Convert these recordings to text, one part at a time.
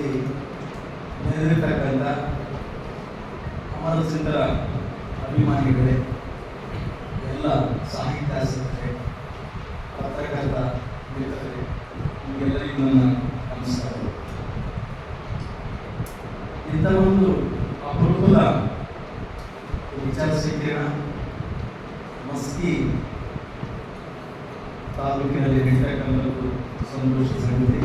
ಇಲ್ಲಿ ನೆರೆದಿರ್ತಕ್ಕಂಥ ಅಮರ ಸಿಂಧರ ಅಭಿಮಾನಿಗಳೇ ಎಲ್ಲ ಸಾಹಿತ್ಯಾಸಕ್ತರೇ ಪತ್ರಕರ್ತ ಮಿತ್ರರೇ ನಿಮಗೆಲ್ಲರಿಗೂ ನನ್ನ ನಮಸ್ಕಾರಗಳು ಇಂಥ ಒಂದು ಅಪರೂಪದ ವಿಚಾರ ಸಂಕಿರಣ ಮಸ್ಕಿ ತಾಲೂಕಿನಲ್ಲಿ ನಡೀತಕ್ಕಂಥದ್ದು ಸಂತೋಷ ಸಂಗತಿ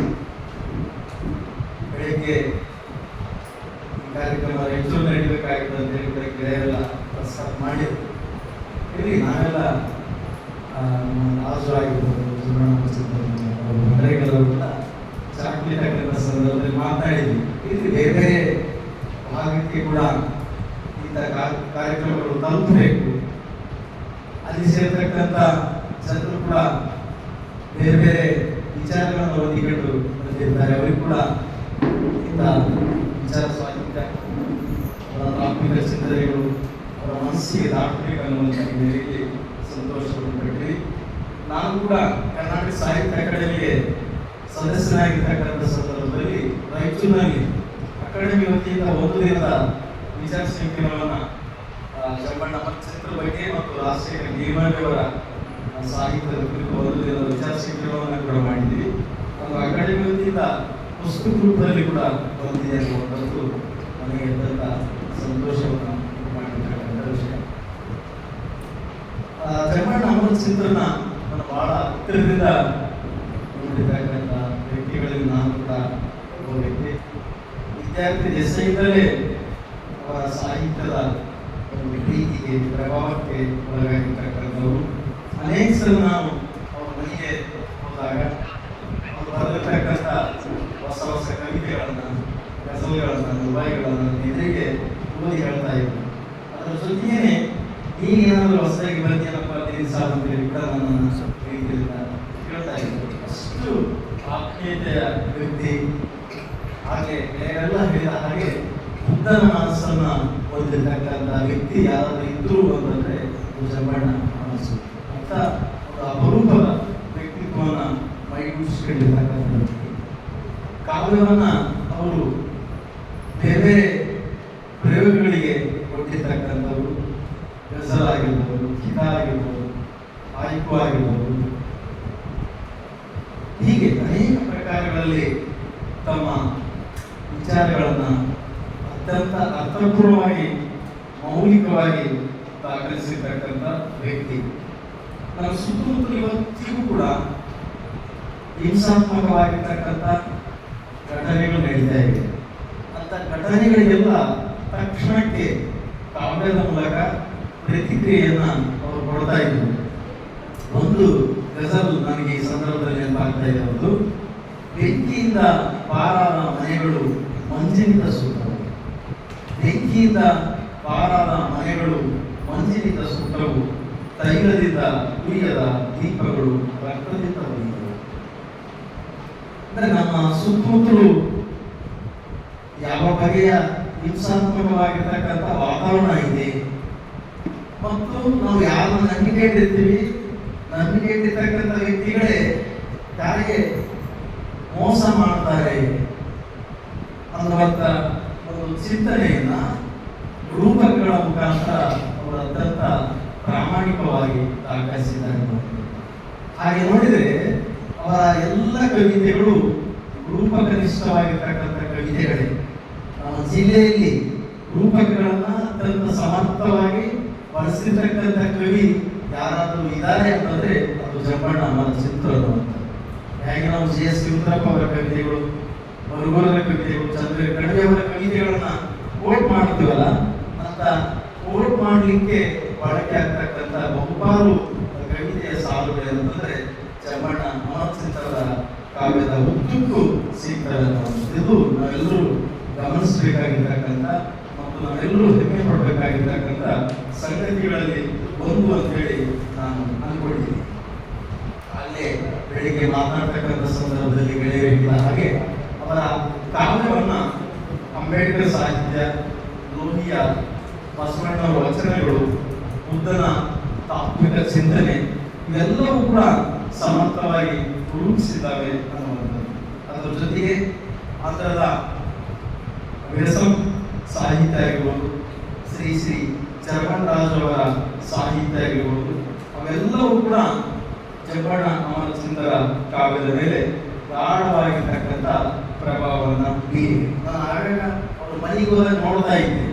ಬೆಳಗ್ಗೆ ಈ ಕಾರ್ಯಕ್ರಮ ಹೆಚ್ಚು ನಡೀಬೇಕಾಗಿತ್ತು ಅಂತ ಹೇಳಿ ಕೂಡ ಗೆಳೆಯರೆಲ್ಲ ಪ್ರಸ್ತಾಪ ಮಾಡಿದ್ರು ಇಲ್ಲಿ ನಾವೆಲ್ಲ ಆ, ನಮ್ಮ ರಾಜು ಆಗಿರ್ಬೋದು ಸುಬ್ರಹ್ಮಣ್ಯಗೆಲ್ಲ ಕೂಡ ಚಾಕ್ಲೇಟ್ ಹಾಕಿದ ಸಂದರ್ಭದಲ್ಲಿ ಮಾತನಾಡಿದ್ವಿ ಇಲ್ಲಿ ಬೇರೆ ಬೇರೆ ಭಾಗಕ್ಕೆ ಕೂಡ ಇಂಥ ಕಾ- ಕಾರ್ಯಕ್ರಮಗಳು ತಲುಪಬೇಕು ಅಲ್ಲಿ ಸೇರ್ತಕ್ಕಂಥ ಜನರು ಕೂಡ ಬೇರೆ ಬೇರೆ ವಿಚಾರಗಳನ್ನು ಹೊಂದಿಕೊಂಡು ಬಂದಿರ್ತಾರೆ ಅವರಿಗೆ ಕೂಡ ವಿಚಾರ ಸ್ವಾಗತ ಅವರ ಆತ್ಮಿಕ ಚಿಂತನೆಗಳು, ಅವರ ಮನಸ್ಸಿಗೆ ದಾಟಬೇಕನ್ನುವಂಥ ಹಿನ್ನೆಲೆಯಲ್ಲಿ ಸಂತೋಷವನ್ನು ಪಟ್ಟಿವಿ ನಾನು ಕೂಡ ಕರ್ನಾಟಕ ಸಾಹಿತ್ಯ ಅಕಾಡೆಮಿಗೆ ಸದಸ್ಯನಾಗಿರ್ತಕ್ಕಂಥ ಸಂದರ್ಭದಲ್ಲಿ ರಾಯಚೂರಿನಲ್ಲಿ ಅಕಾಡೆಮಿ ವತಿಯಿಂದ ಒಂದು ದಿನದ ವಿಚಾರ ಸಂಕಿರಣವನ್ನು ಚಮ್ಮಣ್ಣ ಚಿತ್ರ ಬಗ್ಗೆ ಮತ್ತು ರಾಷ್ಟ್ರೀಯ ನೇಮಾಡಿಯವರ ಸಾಹಿತ್ಯದ ಕುರಿತು ಒಂದು ವಿಚಾರ ಸಂಕಿರಣವನ್ನು ಕೂಡ ಮಾಡಿದ್ವಿ ಒಂದು ಅಕಾಡೆಮಿ ವತಿಯಿಂದ ಪುಸ್ತಕ ರೂಪದಲ್ಲಿ ಕೂಡ ಬಂದಿದೆ ಅನ್ನುವಂಥದ್ದು ನನಗೆ ಅತ್ಯಂತ ಸಂತೋಷವನ್ನು ಮಾಡಿರ್ತಕ್ಕಂಥ ವಿಷಯ ಚಮ್ಮಣ್ಣ ಅಮೃತ ಚಿತ್ರನ ನಾನು ಬಹಳ ಹತ್ತಿರದಿಂದ ನೋಡಿರ್ತಕ್ಕಂಥ ವ್ಯಕ್ತಿಗಳಲ್ಲಿ ನಾನು ಕೂಡ ವಿದ್ಯಾರ್ಥಿ ದೆಸೆಯಿಂದಲೇ ಅವರ ಸಾಹಿತ್ಯದ ಒಂದು ಪ್ರೀತಿಗೆ, ಪ್ರಭಾವಕ್ಕೆ ಒಳಗಾಗಿರ್ತಕ್ಕಂಥವರು ಅನೇಕ ಸಲ ನಾವು ಅವರ ಮನೆಗೆ ಹೋದಾಗ ಅವರು ಬರೆದಿರ್ತಕ್ಕಂಥ ಹೊಸ ಹೊಸ ಕವಿತೆಗಳನ್ನು ಗಜಲ್ಗಳನ್ನು ದುಬಾಯಿಗಳನ್ನು ಎದುರಿಗೆ ಓದಿ ಹೇಳ್ತಾ ಇದ್ರು ಅದರ ಜೊತೆಗೇನೆ ನೀನೇನಾದರೂ ಹೊಸದಾಗಿ ಬರ್ತೀಯಲ್ಲಪ್ಪ ನೀನು ಕೂಡ ನನ್ನನ್ನು ಪ್ರೀತಿಯಿಂದ ಕೇಳ್ತಾ ಇದ್ರು ಅಷ್ಟು ಆತ್ಮೀಯತೆಯ ವ್ಯಕ್ತಿ ಹಾಗೆ ಎಲ್ಲ ಹೇಳಿದ ಹಾಗೆ ಬುದ್ಧನ ಮನಸ್ಸನ್ನ ಇದ್ರು ಅಂತಂದ್ರೆ ಅದು ಜಂಬಣ್ಣ ಮನಸ್ಸು ಅಂತ ಒಂದು ಅಪರೂಪದ ವ್ಯಕ್ತಿತ್ವವನ್ನ ಮೈಗೂಡಿಸ್ಕೊಂಡಿರ್ತಕ್ಕಂಥ ಕಾವ್ಯವನ್ನು ಅವರು ಬೇರೆ ಪ್ರಯೋಗಗಳಿಗೆ ಕೊಟ್ಟಿರ್ತಕ್ಕಂಥವ್ರು ಗಜಲ್ ಆಗಿರ್ಬೋದು ಕಿತ ಆಗಿರ್ಬೋದು ಆಯ್ಕು ಆಗಿರ್ಬೋದು. ಹೀಗೆ ಅನೇಕ ಪ್ರಕಾರಗಳಲ್ಲಿ ತಮ್ಮ ವಿಚಾರಗಳನ್ನು ಅತ್ಯಂತ ಅರ್ಥಪೂರ್ಣವಾಗಿ, ಮೌಲಿಕವಾಗಿ ದಾಖಲಿಸಿರ್ತಕ್ಕಂಥ ವ್ಯಕ್ತಿ. ನಮ್ಮ ಸುತ್ತಮುತ್ತ ಇವತ್ತಿಗೂ ಕೂಡ ಹಿಂಸಾತ್ಮಕವಾಗಿರ್ತಕ್ಕಂಥ ಘಟನೆಗಳು ನಡೀತಾ ಇವೆ ಅಂತ ಘಟನೆಗಳಿಗೆಲ್ಲ ತಕ್ಷಣಕ್ಕೆ ಕಾವ್ಯದ ಮೂಲಕ ಪ್ರತಿಕ್ರಿಯೆಯನ್ನ ಅವರು ಕೊಡ್ತಾ ಇದ್ರು. ಒಂದು ಹೆಸರು ನನಗೆ ಈ ಸಂದರ್ಭದಲ್ಲಿ ನೆನಪಾಗ್ತಾ ಇದೆ ಒಂದು. ಬೆಂಕಿಯಿಂದ ಪಾರಾದ ಮನೆಗಳು ಮಂಜಿನಿಂದ ಸುಟ್ಟವು ಬೆಂಕಿಯಿಂದ ಪಾರಾದ ಮನೆಗಳು ಮಂಜಿನಿಂದ ಸುತ್ತವು ತೈಲದಿಂದ ಉರಿಯದ ದೀಪಗಳು ರಕ್ತದಿಂದ ಉರಿಯವು ಅಂದ್ರೆ ನಮ್ಮ ಸುತ್ತಮುತ್ತಲು ಯಾವ ಬಗೆಯ ಹಿಂಸಾತ್ಮಕವಾಗಿರ್ತಕ್ಕಂಥ ವಾತಾವರಣ ಇದೆ, ಮತ್ತು ನಾವು ಯಾರನ್ನ ನಂಬಿಕೆ ಇಟ್ಟಿರ್ತೀವಿ ನಂಬಿಕೆ ಇಟ್ಟಿರ್ತಕ್ಕಂಥ ವ್ಯಕ್ತಿಗಳೇ ಯಾರಿಗೆ ಮೋಸ ಮಾಡ್ತಾರೆ ಅನ್ನುವಂಥ ಒಂದು ಚಿಂತನೆಯನ್ನ ರೂಪಕಗಳ ಮುಖಾಂತರ ಅತ್ಯಂತ ಪ್ರಾಮಾಣಿಕವಾಗಿ ದಾಖಲಿಸಿದ್ದಾರೆ ಹಾಗೆ ನೋಡಿದರೆ ಅವರ ಎಲ್ಲ ಕವಿತೆಗಳು ರೂಪಕನಿಷ್ಠವಾಗಿರ್ತಕ್ಕಂಥ ಕವಿತೆಗಳೇ. ನಮ್ಮ ಜಿಲ್ಲೆಯಲ್ಲಿ ರೂಪಕಗಳನ್ನ ಅತ್ಯಂತ ಸಮರ್ಥವಾಗಿ ಬಳಸಿರ್ತಕ್ಕಂಥ ಕವಿ ಯಾರಾದರೂ ಇದ್ದಾರೆ ಅಂತಂದ್ರೆ ಅದು ಜಂಬಣ್ಣ ಅವರ ಚಿತ್ರರು ಅಂತ. ಹೇಗೆ ನಾವು ಜಿ ಎಸ್ ರುದ್ರಪ್ಪ ಅವರ ಕವಿತೆಗಳು ಮರುಗೋಲರ ಕವಿತೆಗಳು ಚಂದ್ರ ಕಡಿಮೆ ಅವರ ಕವಿತೆಗಳನ್ನ ಕೋಟ್ ಮಾಡ್ತೀವಲ್ಲ ಅಂತ ಕೋಟ್ ಮಾಡಲಿಕ್ಕೆ ಬಳಕೆ ಆಗ್ತಕ್ಕಂಥ ಬಹುಪಾಲು ಕವಿತೆಯ ಸಾಲುಗಳು ಅಂತಂದ್ರೆ ಚಮಣ ಮನೋಚಿತ್ರದ ಕಾವ್ಯದ ಉದ್ದಕ್ಕೂ ಸಿಗ್ತವೆ ಇದು ನಾವೆಲ್ಲರೂ ಗಮನಿಸಬೇಕಾಗಿರ್ತಕ್ಕಂಥ ಮತ್ತು ನಾವೆಲ್ಲರೂ ಹೆಮ್ಮೆ ಪಡಬೇಕಾಗಿರ್ತಕ್ಕಂಥ ಸಂಗತಿಗಳಲ್ಲಿ ಒಂದು ಅಂತೇಳಿ ನಾನು ಅನ್ಕೊಂಡಿದ್ದೀನಿ. ಸಮರ್ಥವಾಗಿ ರೂಪಿಸಿದ್ದಾವೆ ಅನ್ನುವಂಥದ್ದು. ಅದರ ಜೊತೆಗೆ ಆ ಥರದ ವ್ಯಸಂ ಸಾಹಿತ್ಯ ಆಗಿರ್ಬೋದು, ಶ್ರೀ ಶ್ರೀ ಚರಮಣರಾಜ್ ಅವರ ಸಾಹಿತ್ಯ ಆಗಿರ್ಬೋದು, ಅವೆಲ್ಲವೂ ಕೂಡ ಜಬ್ಬಣ್ಣ ಅಮರಚಂದರ ಕಾವ್ಯದ ಮೇಲೆ ಗಾಢವಾಗಿರ್ತಕ್ಕಂಥ ಪ್ರಭಾವವನ್ನು ಬೀರಿವೆ. ನಾನು ಆಗಾಗ ಅವರು ಮನೆಗೆ ಹೋದಾಗ ನೋಡ್ತಾ ಇದ್ದೆ.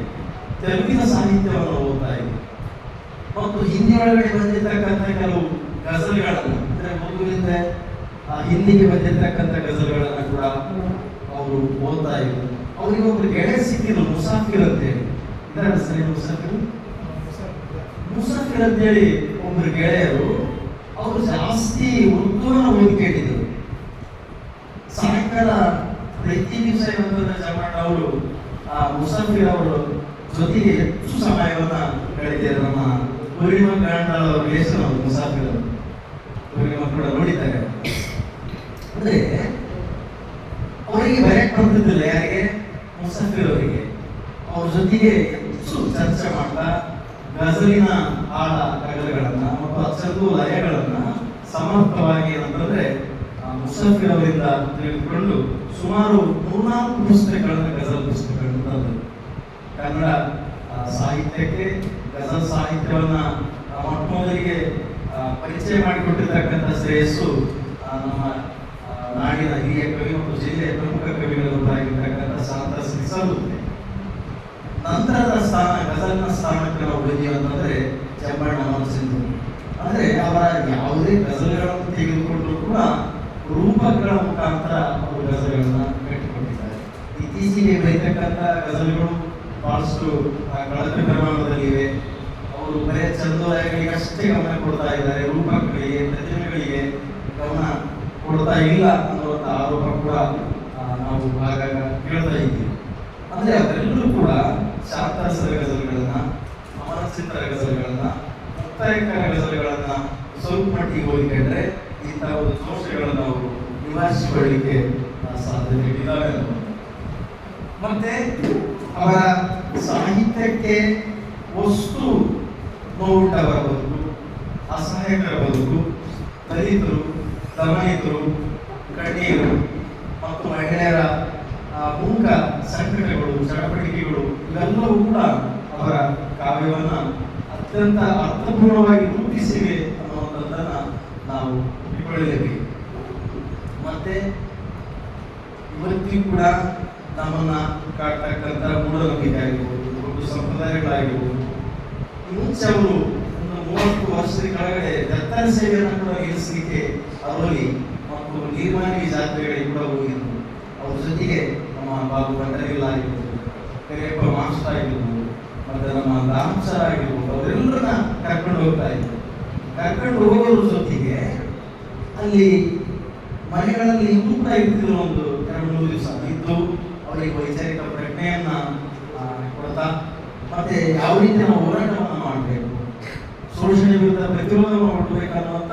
ತೆಲುಗಿನ ಸಾಹಿತ್ಯವನ್ನು ಓದ್ತಾ ಇದ್ದೆ. ಮತ್ತು ಹಿಂದಿ ಒಳಗಡೆ ಬಂದಿರತಕ್ಕಂಥ ಕೆಲವು ಗಜಲ್ಗಳನ್ನು ಅಂದರೆ ಆ ಹಿಂದಿಗೆ ಬಂದಿರತಕ್ಕಂಥ ಗಜಲ್ಗಳನ್ನು ಕೂಡ ಅವರು ಓದ್ತಾ ಇದ್ರು. ಅವರಿಗೆ ಒಬ್ರು ಗೆಳೆ ಸಿಕ್ಕಿದ್ರು, ಮುಸಾಫಿರ್ ಅಂತೇಳಿ ಇದರ ಸರಿ ಮುಸಾಫಿರ್? ಮುಸಾಫಿರ್ ಅಂತೇಳಿ ಒಬ್ರು ಗೆಳೆಯರು ಅವರು ಜಾಸ್ತಿ ಉರ್ದುವನ್ನ ಓದ್ಕೊಂಡಿದ್ರು ಸಾಯಂಕಾಲ ಪ್ರತಿ ದಿವಸ ಅವರು, ಆ ಮುಸಾಫಿರ್ ಅವರು ಜೊತೆಗೆ ಹೆಚ್ಚು ಸಮಯವನ್ನ ಕಳೆದಿದ್ದಾರೆ ನಮ್ಮ ಪೂರ್ಣಿಮಾ ಅವರು ಮುಸಾಫಿರ್ ಅವರು. ಪೂರ್ಣಿಮಾ ಕೂಡ ನೋಡಿದ್ದಾರೆ. ಅಂದ್ರೆ ಅವರಿಗೆ ಬರೆಯಕ್ ಬರ್ತಿದ್ದಿಲ್ಲ ಯಾರಿಗೆ? ಮುಸಫಿರವರಿಗೆ ಅವ್ರ ಜೊತೆಗೆ ಹೆಚ್ಚು ಚರ್ಚೆ ಮಾಡ್ತಾ ಗಜಲಿನ ಆಳ ಕಗಲಗಳನ್ನ ಮತ್ತು ಅಚ್ಚಂದು ಲಯಗಳನ್ನ ಸಮರ್ಥವಾಗಿ ಏನಂತಂದ್ರೆ ಮುಸಾಫಿರ್ ಅವರಿಂದ ತಿಳಿದುಕೊಂಡು ಸುಮಾರು ಮೂರ್ನಾಲ್ಕು ಪುಸ್ತಕಗಳನ್ನ ಗಜಲ್ ಪುಸ್ತಕಗಳನ್ನು ತಂದರು. ಕನ್ನಡ ಸಾಹಿತ್ಯಕ್ಕೆ, ಗಜಲ್ ಸಾಹಿತ್ಯವನ್ನ ಮೊಟ್ಟ ಮೊದಲಿಗೆ ಪರಿಚಯ ಮಾಡಿಕೊಟ್ಟಿರ್ತಕ್ಕಂಥ ಶ್ರೇಯಸ್ಸು ಹಿರಿಯ ಕವಿ ಮತ್ತು ಜಿಲ್ಲೆಯ ಪ್ರಮುಖ ಕವಿಗಳೊಬ್ಬರಾಗಿರ್ತಕ್ಕಂಥ ಸಂತ ಸಿಗುತ್ತೆ ನಂತರದ ಸ್ಥಾನ ಗಜಲ್ನ ಸ್ಥಾನಕ್ಕೆ ನಾವು ಬಂದೀವಿ ಅಂತಂದ್ರೆ ಮತ್ತು ಮನಸ್ಸಿಂದು ಅಂದ್ರೆ ಅವರ ಯಾವುದೇ ಗಜಲ್ಗಳನ್ನು ತೆಗೆದುಕೊಂಡರೂ ಕೂಡ ರೂಪಕಗಳ ಮುಖಾಂತರ ಅವರು ಗಜಲ್ಗಳನ್ನ ಕಟ್ಟಿಕೊಂಡಿದ್ದಾರೆ. ಇತ್ತೀಚೆಗೆ ಬರೀತಕ್ಕಂಥ ಗಜಲ್ಗಳು ಬಹಳಷ್ಟು ಕಳಪೆ ಪ್ರಮಾಣದಲ್ಲಿವೆ ಅವರು ಬರೆಯ ಚಂದೋದಯಗಳಿಗೆ ಅಷ್ಟೇ ಗಮನ ಕೊಡ್ತಾ ಇದ್ದಾರೆ. ರೂಪಕಗಳಿಗೆ ಪ್ರತಿಮೆಗಳಿಗೆ ಗಮನ ಕೊಡ್ತಾ ಇಲ್ಲ ಆರೋಪ ಕೂಡ ನಾವು ಆಗಾಗ ಕೇಳ್ತಾ ಇದ್ದೀವಿ ಅಂದರೆ ಅವರೆಲ್ಲರೂ ಕೂಡ ಶಾಸ್ತ್ರಾಸ್ತ್ರ ಗಜಲ್ಗಳನ್ನ ಅಮರಚಿತ್ರ ಗಜಲ್ಗಳನ್ನ ಮುಕ್ತಾಯಕರ ಗಜಲ್ಗಳನ್ನ ಸ್ವಲ್ಪ ಮಟ್ಟಿಗೆ ಹೋಲಿಕೊಂಡ್ರೆ ಇಂಥ ಒಂದು ದೋಷಗಳನ್ನು ಅವರು ನಿವಾರಿಸಿಕೊಳ್ಳಲಿಕ್ಕೆ ಸಾಧ್ಯತೆಗಳಿದ್ದಾವೆ. ಮತ್ತೆ ಅವರ ಸಾಹಿತ್ಯಕ್ಕೆ ವಸ್ತು ನೋವುಂಟವರ ಬದುಕು ಅಸಹಾಯಕರ ಬದುಕು ದಲಿತರು ದಮನಿತರು ಕಣ್ಣೀರು ಮತ್ತು ಮಹಿಳೆಯರ ಮೂಕ ಸಂಕಟಗಳು ಚಟಪಟಿಕೆಗಳು ಇವೆಲ್ಲವೂ ಕೂಡ ಅವರ ಕಾವ್ಯವನ್ನ ಅತ್ಯಂತ ಅರ್ಥಪೂರ್ಣವಾಗಿ ರೂಪಿಸಿವೆ ಅನ್ನುವಂಥದ್ದನ್ನ ನಾವು ಒಪ್ಪಿಕೊಳ್ಳಲೇಬೇಕು ಮತ್ತೆ ಇವತ್ತಿಗೂ ಕೂಡ ನಮ್ಮನ್ನ ಕಾಡ್ತಕ್ಕಂಥ ಮೂಢನಂಬಿಕೆ ಆಗಿರ್ಬೋದು ದೊಡ್ಡ ಸಂಪ್ರದಾಯಗಳಾಗಿರ್ಬೋದು, ಮುಂಚೆ ಅವರು ಒಂದು ಮೂವತ್ತು ವರ್ಷದ ಕೆಳಗಡೆ ದತ್ತನ ಸೇವೆಯನ್ನು ಕೂಡ ನಿಲ್ಲಿಸಲಿಕ್ಕೆ ಅವರಲ್ಲಿ ನಿರ್ಮಾಣಿ ಜಾತ್ರೆಗಳಿಗೆ ಕೂಡ ಹೋಗಿದ್ದು ಅವ್ರ ಜೊತೆಗೆ ನಮ್ಮ ಬಾಬು ಭಂಡರಿಲ್ಲ ಆಗಿರ್ಬೋದು ಕರಿಯಪ್ಪ ಮಾಸ್ಟರ್ ಆಗಿರ್ಬೋದು, ಮತ್ತೆ ನಮ್ಮ ರಾಮಸರ್ ಆಗಿರ್ಬೋದು, ಅವರೆಲ್ಲರನ್ನ ಕರ್ಕೊಂಡು ಹೋಗ್ತಾ ಇದ್ರು ಕರ್ಕೊಂಡು ಹೋಗೋದ್ರ ಜೊತೆಗೆ ಅಲ್ಲಿ ಮನೆಗಳಲ್ಲಿ ಇನ್ನೂ ಕೂಡ ಇರ್ತಿದ್ರು ಒಂದು ಎರಡು ಮೂರು ದಿವಸ ಇದ್ದು ಅವರಿಗೆ ವೈಚಾರಿಕ ಪ್ರಜ್ಞೆಯನ್ನ ಕೊಡ್ತಾ, ಮತ್ತೆ ಯಾವ ರೀತಿ ನಾವು ಹೋರಾಟವನ್ನು ಮಾಡಬೇಕು ಶೋಷಣೆ ವಿರುದ್ಧ ಪ್ರತಿರೋಧವನ್ನು ಮಾಡಬೇಕನ್ನುವಂತ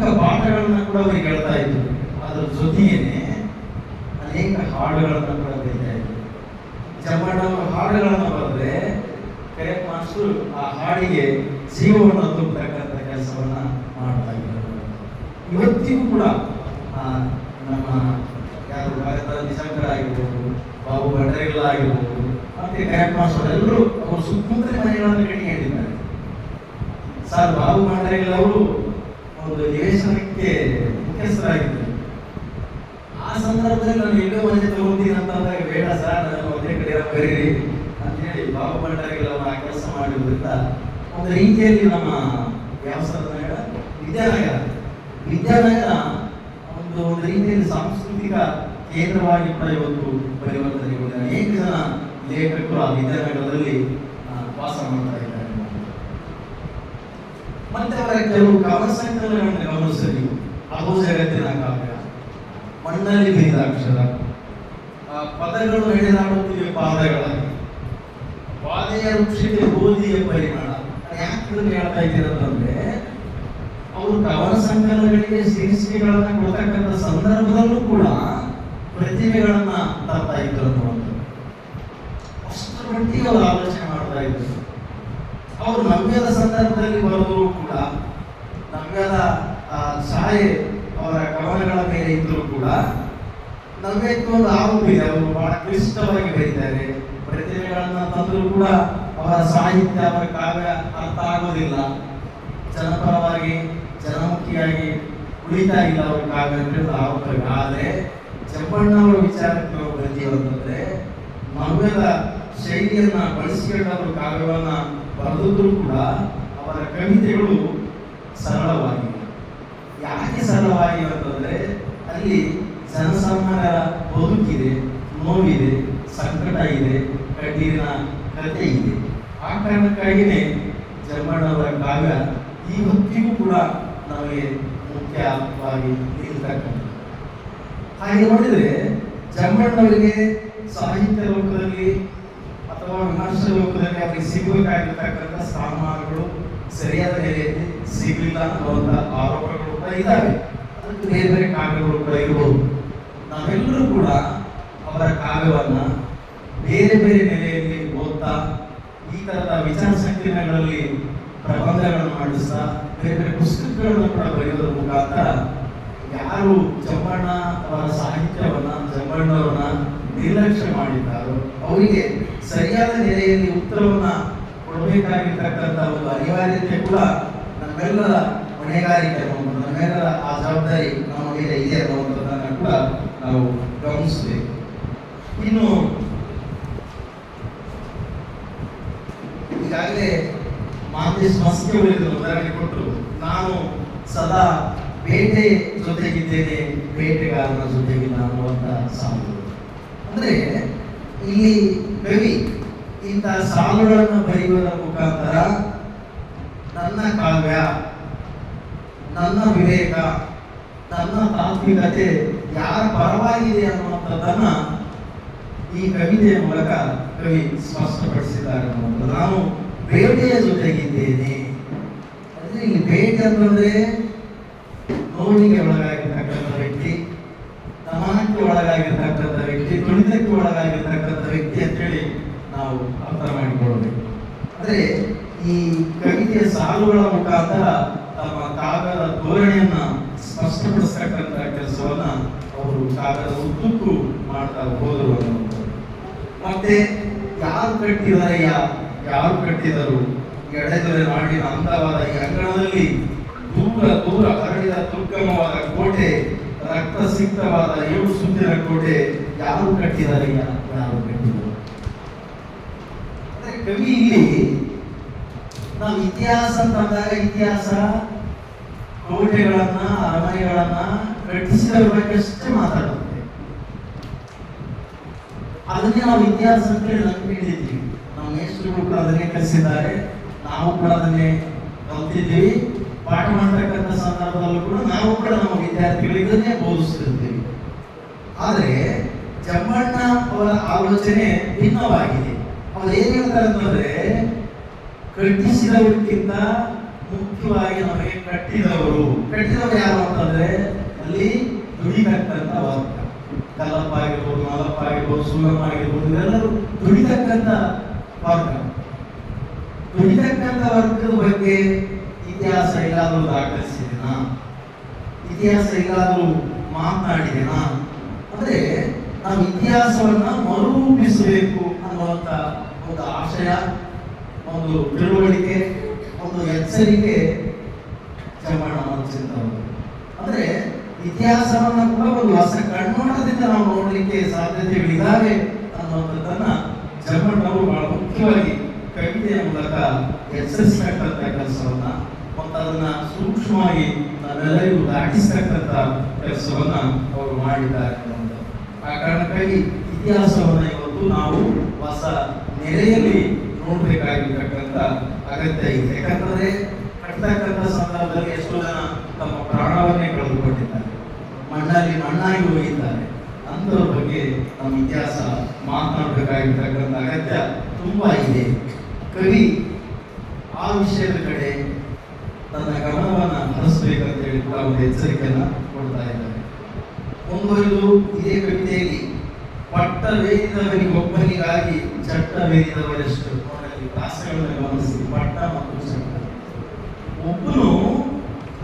ತಾಂತ್ರಿಕ ಪಾಠಗಳನ್ನ ಕೂಡ ಅವರಿಗೆ ಹೇಳ್ತಾ ಇದ್ರು. ಅದ್ರ ಜೊತೆಗೇನೆ ಅನೇಕ ಹಾಡುಗಳನ್ನ ಕೂಡ ಬರೀತಾ ಇದ್ರು. ಹಾಡುಗಳನ್ನು ಹಾಡುಗಳನ್ನ ಬರೆದ್ರೆ ಮಾಸ್ಟರ್ ಆ ಹಾಡಿಗೆ ಜೀವವನ್ನು ತುಂಬತಕ್ಕಂಥ ಕೆಲಸವನ್ನ ಮಾಡ್ತಾ ಇದ್ದಾರೆ ಇವತ್ತಿಗೂ ಕೂಡ ನಮ್ಮ ಯಾರು ಭಾರತ ನಿಶಂಕರ ಆಗಿರ್ಬೋದು, ಬಾಬು ಭಂಡರಿಲ್ಲ ಆಗಿರ್ಬೋದು, ಮತ್ತೆ ಕರೆಕ್ಟ್ ಮಾಸ್ಟರ್ ಎಲ್ಲರೂ ಅವರು ಸುತ್ತಮುತ್ತಲ ಮನೆಗಳನ್ನು ಕಟ್ಟಿಕೊಂಡಿದ್ದಾರೆ. ಸರ್, ಬಾಬು ಭಂಡರಿಲ್ಲ ಅವರು ಒಂದು ನಿವೇಶನಕ್ಕೆ ಮುಖ್ಯಸ್ಥರಾಗಿದ್ದರು. ಆ ಸಂದರ್ಭದಲ್ಲಿ ನಾನು ಎಲ್ಲೋ ಮನೆ ಅಂತ ಅಂದಾಗ ಬೇಡ ಸರ್, ನಾನು ಒಂದೇ ಕಡೆ ಕರೀರಿ ಅಂತೇಳಿ ಬಾಬು ಭಂಡಾರಿಗೆಲ್ಲ ಅವರು ಆ ಕೆಲಸ ಮಾಡಿರೋದ್ರಿಂದ ಒಂದು ರೀತಿಯಲ್ಲಿ ನಮ್ಮ ವ್ಯವಸ್ಥಾನ ವಿದ್ಯಾನಗರ. ವಿದ್ಯಾನಗರ ಒಂದು ಒಂದು ರೀತಿಯಲ್ಲಿ ಸಾಂಸ್ಕೃತಿಕ ಕೇಂದ್ರವಾಗಿ ಕೂಡ ಇವತ್ತು ಪರಿವರ್ತನೆಗೊಂಡಿದೆ. ಅನೇಕ ಜನ ಲೇಖಕರು ಆ ವಿದ್ಯಾನಗರದಲ್ಲಿ ವಾಸ ಮಾಡ್ತಾ ಇದ್ದಾರೆ. ಮತ್ತೆ ಅವರ ಕೆಲವು ಕವನ ಗಮನಿಸಲಿ ಅದು ಜಗತ್ತಿನ ಕಾವ್ಯ. ಮಣ್ಣಲ್ಲಿ ಬಿದ್ದ ಅಕ್ಷರ ಪದಗಳು ನಡೆದಾಡುತ್ತಿವೆ ಪಾದಗಳಾಗಿ ವಾದೆಯ ವೃಕ್ಷಕ್ಕೆ ಗೋಧಿಯ ಪರಿಮಾಣ ಯಾಕೆ ಹೇಳ್ತಾ ಇದ್ದೀರಂತಂದ್ರೆ ಅವರು ಕವನ ಸಂಕಲನಗಳಿಗೆ ಶೀರ್ಷಿಕೆಗಳನ್ನ ಕೊಡ್ತಕ್ಕಂಥ ಸಂದರ್ಭದಲ್ಲೂ ಕೂಡ ಪ್ರತಿಭೆಗಳನ್ನ ತರ್ತಾ ಇದ್ರು ಅನ್ನುವಂಥದ್ದು ಅಷ್ಟರ ಮಟ್ಟಿಗೆ ಅವರು ಆಲೋಚನೆ ಮಾಡ್ತಾ ಇದ್ರು. ಅವರು ನವ್ಯದ ಸಂದರ್ಭದಲ್ಲಿ ಬರೆದರೂ ಕೂಡ ನವ್ಯದ ಛಾಯೆ ಅವರ ಕವನಗಳ ಮೇಲೆ ಇದ್ದರೂ ಕೂಡ ನವ್ಯಕ್ಕೆ ಒಂದು ಆರೋಪಿ ಅವರು ಬಹಳ ಕ್ಲಿಷ್ಟವಾಗಿ ಬರೀತಾರೆ. ಪ್ರತಿಭೆಗಳನ್ನ ತಂದರೂ ಕೂಡ ಅವರ ಸಾಹಿತ್ಯ, ಅವರ ಕಾವ್ಯ ಅರ್ಥ ಆಗೋದಿಲ್ಲ. ಜನಪರವಾಗಿ, ಜನಮುಖಿಯಾಗಿ ಉಳಿತಾ ಇಲ್ಲ ಅವರ ಕಾವ್ಯ ಅಂತ ಆರೋಪಿ. ಆದ್ರೆ ಚೆಪ್ಪಣ್ಣವರ ವಿಚಾರಕ್ಕೆ ನಾವು ಬಂದೀವಿ ಅಂತಂದ್ರೆ ನವ್ಯದ ಶೈಲಿಯನ್ನ ಬಳಸಿಕೊಂಡು ಅವರು ಕಾವ್ಯವನ್ನ ಬರೆದಿದ್ರು ಕೂಡ ಅವರ ಕವಿತೆಗಳು ಸರಳವಾಗಿವೆ. ಯಾಕೆ ಸರಳವಾಗಿವೆ ಅಂತಂದ್ರೆ ಅಲ್ಲಿ ಜನಸಾಮಾನ್ಯರ ಬದುಕಿದೆ, ನೋವಿದೆ, ಸಂಕಟ ಇದೆ, ಕಣ್ಣೀರಿನ ಕಥೆ ಇದೆ. ಆ ಕಾರಣಕ್ಕಾಗಿಯೇ ಜರ್ಮಣ್ಣವರ ಕಾವ್ಯ ಈ ಹೊತ್ತಿಗೂ ಕೂಡ ನಮಗೆ ಮುಖ್ಯವಾಗಿ ನಿಲ್ತಕ್ಕಂಥದ್ದು. ಹಾಗೆ ನೋಡಿದರೆ ಜರ್ಮಣ್ಣವರಿಗೆ ಸಾಹಿತ್ಯ ಲೋಕದಲ್ಲಿ ಅಥವಾ ವಿಮರ್ಶೆ ರೂಪದಲ್ಲಿ ಅವರಿಗೆ ಸಿಗಬೇಕಾಗಿರ್ತಕ್ಕಂಥ ಸ್ಥಾನಮಾನಗಳು ಸರಿಯಾದ ನೆಲೆಯಲ್ಲಿ ಸಿಗಲಿಲ್ಲ ಅನ್ನುವಂಥ ಆರೋಪಗಳು ಕೂಡ ಇದ್ದಾವೆ ಅದಕ್ಕೆ ಬೇರೆ ಬೇರೆ ಕಾವ್ಯಗಳು ಕೂಡ ಇರಬಹುದು ನಾವೆಲ್ಲರೂ ಕೂಡ ಅವರ ಕಾವ್ಯವನ್ನ ಬೇರೆ ಬೇರೆ ನೆಲೆಯಲ್ಲಿ ಓದ್ತಾ, ಈ ತರದ ವಿಚಾರ ಸಂಕಿರಣಗಳಲ್ಲಿ ಪ್ರಬಂಧಗಳನ್ನು ಮಾಡಿಸ್ತಾ, ಬೇರೆ ಬೇರೆ ಪುಸ್ತಕಗಳನ್ನು ಕೂಡ ಬರೆಯೋದ್ರ ಮುಖಾಂತರ ಯಾರು ಜಮ್ಮಣ್ಣ ಅವರ ಸಾಹಿತ್ಯವನ್ನ ಜಮ್ಮಣ್ಣವರನ್ನ ನಿರ್ಲಕ್ಷ್ಯ ಮಾಡಿದ್ದಾರೋ ಅವರಿಗೆ ಸರಿಯಾದ ನೆಲೆಯಲ್ಲಿ ಉತ್ತರವನ್ನ ಕೊಡಬೇಕಾಗಿರ್ತಕ್ಕಂಥ ಒಂದು ಅನಿವಾರ್ಯತೆ ಕೂಡ ನಮ್ಮೆಲ್ಲರ ಹೊಣೆಗಾರಿಕೆ ನಮ್ಮೆಲ್ಲರ ಆ ಜವಾಬ್ದಾರಿ ನಮ್ಮ ಮೇಲೆ ಇದೆ ಅನ್ನುವಂಥದ್ದನ್ನು ಕೂಡ ನಾವು ಗಮನಿಸಬೇಕು. ಇನ್ನು ಈಗಾಗಲೇ ಮಾತೇಶ್ ಮಸ್ಕೆ ಉದಾಹರಣೆ ಕೊಟ್ಟರು. ನಾನು ಸದಾ ಬೇಟೆ ಜೊತೆಗಿದ್ದೇನೆ, ಬೇಟೆಗಾರನ ನಾನು ಅನ್ನುವಂಥ ಸಾಲು ಅಂದ್ರೆ, ಇಲ್ಲಿ ಕವಿ ಇಂತಹ ಸಾಲುಗಳನ್ನು ಬರೆಯುವುದರ ಮುಖಾಂತರ ನನ್ನ ಕಾವ್ಯ, ನನ್ನ ವಿವೇಕ, ನನ್ನ ತಾತ್ವಿಕತೆ ಯಾರ ಪರವಾಗಿದೆ ಅನ್ನುವಂಥದ್ದನ್ನ ಈ ಕವಿತೆಯ ಮೂಲಕ ಕವಿ ಸ್ಪಷ್ಟಪಡಿಸಿದ್ದಾರೆ. ನಾನು ಬೇಟೆಯ ಜೊತೆಗಿದ್ದೇನೆ ಅಂದ್ರೆ ಇಲ್ಲಿ ಬೇಟೆ ಅಂತಂದ್ರೆ ನೋವಿಗೆ ಒಳಗಾಗಿರ್ತಕ್ಕಂಥ ವ್ಯಕ್ತಿ ದಮನಕ್ಕೆ ಒಳಗಾಗಿರ್ತಕ್ಕಂಥ ವ್ಯಕ್ತಿ, ತುಳಿತಕ್ಕೆ ಒಳಗಾಗಿರ್ತಕ್ಕಂಥ ವ್ಯಕ್ತಿ ಅಂತೇಳಿ ನಾವು ಅರ್ಥ ಮಾಡಿಕೊಳ್ಳಬೇಕು. ಆದರೆ ಈ ಕವಿತೆಯ ಸಾಲುಗಳ ಮುಖಾಂತರ ತಮ್ಮ ಕಾಗದ ಧೋರಣೆಯನ್ನ ಸ್ಪಷ್ಟಪಡಿಸ್ತಕ್ಕಂಥ ಕೆಲಸವನ್ನ ಅವರು ಕಾಗದ ಉದ್ದಕ್ಕೂ ಮಾಡ್ತಾ ಹೋದರು ಮತ್ತೆ ಯಾರು ಕಟ್ಟಿದಾರಯ್ಯ ಯಾರು ಕಟ್ಟಿದರು ಎಡೆದೊರೆ ನಾಡಿನ ಅಂತವಾದ ಈ ಅಂಗಣದಲ್ಲಿ ದೂರ ದೂರ ಹರಡಿದ ದುರ್ಗಮವಾದ ಕೋಟೆ ರಕ್ತ ಸಿಕ್ತವಾದ ಏಳು ಸುತ್ತಿನ ಕೋಟೆ, ಯಾರು ಕಟ್ಟಿದ್ದಾರೆ ಯಾರು ಕಟ್ಟಿದ್ರು ಅಂದ್ರೆ ಕವಿ ಇಲ್ಲಿ, ನಾವು ಇತಿಹಾಸ ಅಂತಂದಾಗ ಇತಿಹಾಸ, ಕೋಟೆಗಳನ್ನ, ಅರಮನೆಗಳನ್ನ ಕಟ್ಟಿಸಿದವರ ಬಗ್ಗೆ ಅಷ್ಟೇ ಮಾತಾಡುತ್ತೆ. ಅದನ್ನೇ ನಾವು ಇತಿಹಾಸ ಅಂತ ಹೇಳಿ ನಂಬಿಕೊಂಡಿದ್ದೀವಿ ನಮ್ಮ ಮೇಸ್ತ್ರಿಗಳು ಕೂಡ ಅದನ್ನೇ ಕಲಿಸಿದ್ದಾರೆ ನಾವು ಕೂಡ ಅದನ್ನೇ ಕಲ್ತಿದ್ದೀವಿ ಪಾಠ ಮಾಡ್ತಕ್ಕಂಥ ಸಂದರ್ಭದಲ್ಲೂ ಕೂಡ ನಾವು ಕೂಡ ನಮ್ಮ ವಿದ್ಯಾರ್ಥಿಗಳಿಗೆ ಇದನ್ನೇ ಬೋಧಿಸ್ತಿರ್ತೀವಿ ಆದರೆ ಜಮ್ಮಣ್ಣ ಅವರ ಆಲೋಚನೆ ಭಿನ್ನವಾಗಿದೆ. ಅವ್ರು ಏನ್ ಹೇಳ್ತಾರೆ ಅಂತಂದ್ರೆ ಕಟ್ಟಿಸಿದವರಿಗಿಂತ ಮುಖ್ಯವಾಗಿ ನಮಗೆ ಕಟ್ಟಿದವರು. ಕಟ್ಟಿದವರು ಯಾರು ಅಂತಂದ್ರೆ ಅಲ್ಲಿ ದುಡಿತಕ್ಕಂಥ ವರ್ಗ. ಕಲ್ಲಪ್ಪ ಆಗಿರ್ಬೋದು, ಮಲಪ್ಪ ಆಗಿರ್ಬೋದು ಸುಲ್ಲಮ್ಮ ಆಗಿರ್ಬೋದು, ಇವೆಲ್ಲರೂ ದುಡಿತಕ್ಕಂಥ ವರ್ಗ. ದುಡಿತಕ್ಕಂಥ ವರ್ಗದ ಬಗ್ಗೆ ಇತಿಹಾಸ ಎಲ್ಲಾದರೂ ದಾಖಲಿಸಿದೆನಾ ಇತಿಹಾಸ ಎಲ್ಲಾದರೂ ಮಾತಾಡಿದೆನಾ? ಅಂದ್ರೆ ನಾವು ಇತಿಹಾಸವನ್ನ ಮರುರೂಪಿಸಬೇಕು ಅನ್ನುವಂತ ಒಂದು ಆಶಯ, ಒಂದು ತಿಳುವಳಿಕೆ, ಒಂದು ಎಚ್ಚರಿಕೆ ಜಮಾಣ ಮಾಡಿಸಿದ್ದು ಅಂದ್ರೆ ಇತಿಹಾಸವನ್ನ ಕೂಡ ಒಂದು ಹೊಸ ಕಣ್ಣೋಟದಿಂದ ನಾವು ನೋಡಲಿಕ್ಕೆ ಸಾಧ್ಯತೆಗಳಿದ್ದಾವೆ ಅನ್ನುವಂಥದ್ದನ್ನ ಜಮಣ್ಣವರು ಬಹಳ ಮುಖ್ಯವಾಗಿ ಕವಿತೆಯ ಮೂಲಕ ಎಚ್ಚರಿಸತಕ್ಕಂಥ ಕೆಲಸವನ್ನ ಮತ್ತು ಸೂಕ್ಷ್ಮವಾಗಿ ನಾವೆಲ್ಲರಿಗೂ ದಾಟಿಸ್ತಕ್ಕಂಥ ಕೆಲಸವನ್ನ ಅವರು ಮಾಡಿದ್ದಾರೆ. ಆ ಕಾರಣಕ್ಕಾಗಿ ಇತಿಹಾಸವನ್ನ ಇವತ್ತು ನಾವು ಹೊಸ ನೆಲೆಯಲ್ಲಿ ನೋಡ್ಬೇಕಾಗಿರ್ತಕ್ಕಂಥ ಅಗತ್ಯ ಇದೆ. ಯಾಕಂದ್ರೆ ಕಟ್ತಕ್ಕಂಥ ಸಂದರ್ಭದಲ್ಲಿ ಎಷ್ಟೋ ಜನ ತಮ್ಮ ಪ್ರಾಣವನ್ನೇ ಕಳೆದುಕೊಂಡಿದ್ದಾರೆ. ಮಣ್ಣಲ್ಲಿ ಮಣ್ಣಾಗಿ ಹೋಗಿದ್ದಾರೆ ಅಂಥವ್ರ ಬಗ್ಗೆ ನಮ್ಮ ಇತಿಹಾಸ ಮಾತನಾಡಬೇಕಾಗಿರ್ತಕ್ಕಂಥ ಅಗತ್ಯ ತುಂಬಾ ಇದೆ. ಕವಿ ಆ ವಿಷಯದ ಕಡೆ ತನ್ನ ಗಮನವನ್ನು ಹರಿಸಬೇಕಂತ ಹೇಳಿ ಕೂಡ ಒಂದು ಎಚ್ಚರಿಕೆಯನ್ನು ಕೊಡ್ತಾ ಇದ್ದಾರೆ. ಮುಂದುವರೆದು ಇದೇ ಕವಿತೆಯಲ್ಲಿ, ಪಟ್ಟ ವೇದಿದವರಿಗೊಬ್ಬನಿಗಾಗಿ ಚಟ್ಟ ವೇದಿದವರೆಷ್ಟು ನೋಡಲಿ ಪ್ರಾಸಗಳನ್ನು ಗಮನಿಸಿ, ಪಟ್ಟ ಮತ್ತು ಚಟ್ಟ. ಒಬ್ಬನು